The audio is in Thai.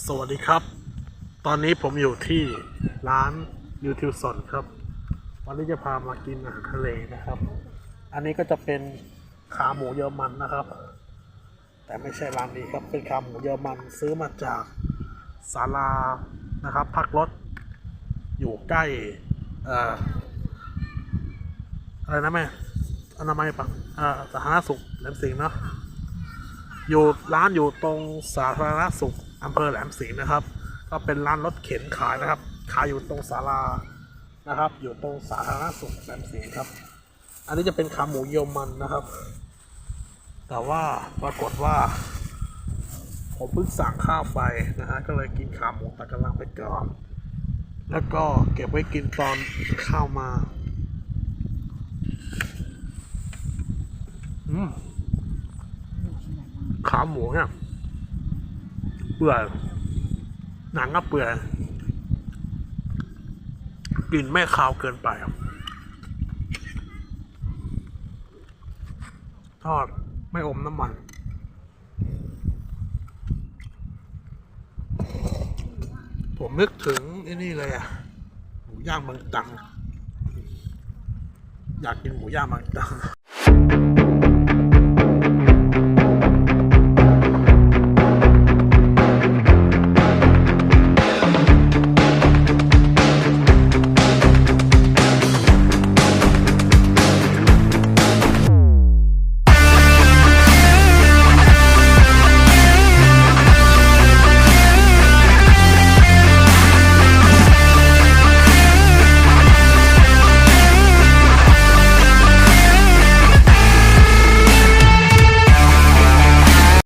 สวัสดีครับ ตอนนี้ผมอยู่ที่ร้านยูทิวสนครับ วันนี้จะพามากินอาหารทะเลนะครับ อันนี้ก็จะเป็นขาหมูเยอรมันนะครับ แต่ไม่ใช่ร้านนี้ครับเป็นขาหมูเยอรมันซื้อมาจากศาลานะครับ พักรถอยู่ใกล้เอ่อะไรนะแม่อนามัยปะเอ่อสาธารณสุขแหลมสิงห์เนาะอยู่ร้านอยู่ตรงสาธารณสุข อำเภอแหลมสิงห์นะครับ ก็เป็นร้านรถเข็นขายนะครับ ขายอยู่ตรงศาลานะครับ อยู่ตรงสาธารณสุขแหลมสิงห์ครับ อันนี้จะเป็นขาหมูเยอรมันนะครับ แต่ว่าปรากฏว่า ผมเพิ่งสั่งข้าวไปนะฮะก็เลยกินขาหมูตะกะลังไปก่อน แล้วก็เก็บไว้กินตอนข้าวมาอืมขาหมูเนี่ย ปื่อยหนังก็เปื่อยกลิ่นไม่คาวเกินไปทอดไม่อมน้ำมันผมนึกถึงไอ้นี่เลยอะหมูย่างบางตัง อยากกินหมูย่างบางตัง